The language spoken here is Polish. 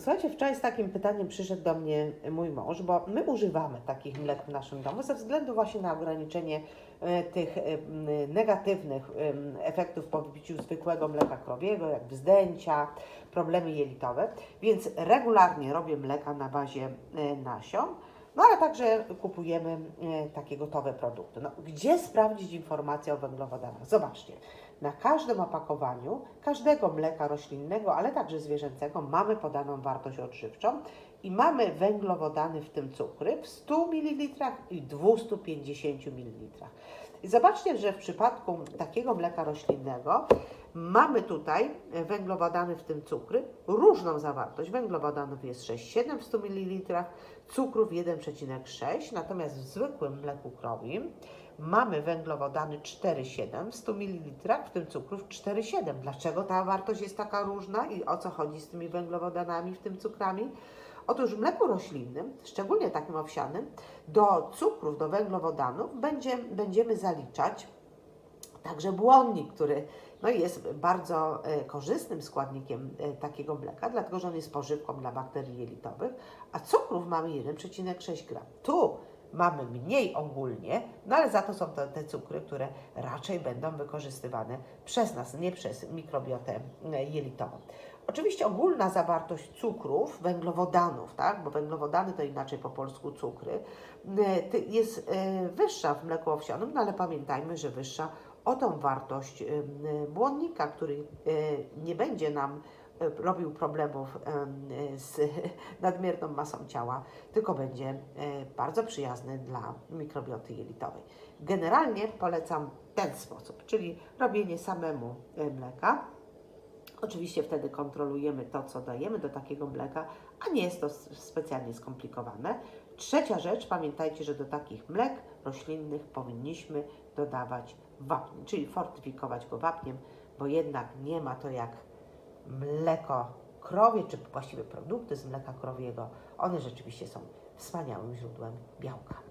Słuchajcie, wczoraj z takim pytaniem przyszedł do mnie mój mąż, bo my używamy takich mlek w naszym domu ze względu właśnie na ograniczenie e, tych e, negatywnych em, efektów po wypiciu zwykłego mleka krowiego, jak wzdęcia, problemy jelitowe, więc regularnie robię mleka na bazie e, nasion. No ale także kupujemy e, takie gotowe produkty. No, gdzie sprawdzić informacje o węglowodanach? Zobaczcie, na każdym opakowaniu każdego mleka roślinnego, ale także zwierzęcego mamy podaną wartość odżywczą i mamy węglowodany, w tym cukry, w 100 ml i 250 ml. I zobaczcie, że w przypadku takiego mleka roślinnego mamy tutaj węglowodany, w tym cukry, różną zawartość. Węglowodanów jest 6,7 w 100 ml, cukrów 1,6, natomiast w zwykłym mleku krowim mamy węglowodany 4,7 w 100 ml, w tym cukrów 4,7. Dlaczego ta wartość jest taka różna i o co chodzi z tymi węglowodanami, w tym cukrami? Otóż w mleku roślinnym, szczególnie takim owsianym, do cukrów, do węglowodanów będzie, będziemy zaliczać także błonnik, który no, jest bardzo e, korzystnym składnikiem e, takiego mleka, dlatego że on jest pożywką dla bakterii jelitowych, a cukrów mamy 1,6 g. Tu mamy mniej ogólnie, no ale za to są to te cukry, które raczej będą wykorzystywane przez nas, nie przez mikrobiotę e, jelitową. Oczywiście ogólna zawartość cukrów, węglowodanów, tak, bo węglowodany to inaczej po polsku cukry, e, jest e, wyższa w mleku owsianym, no ale pamiętajmy, że wyższa o tą wartość e, błonnika, który nie będzie nam robił problemów em, z nadmierną masą ciała, tylko będzie bardzo przyjazny dla mikrobioty jelitowej. Generalnie polecam ten sposób, czyli robienie samemu mleka. Oczywiście wtedy kontrolujemy to, co dajemy do takiego mleka, a nie jest to specjalnie skomplikowane. Trzecia rzecz, pamiętajcie, że do takich mlek roślinnych powinniśmy dodawać wapń, czyli fortyfikować go wapniem, bo jednak nie ma to jak mleko krowie, czy właściwie produkty z mleka krowiego. One rzeczywiście są wspaniałym źródłem białka.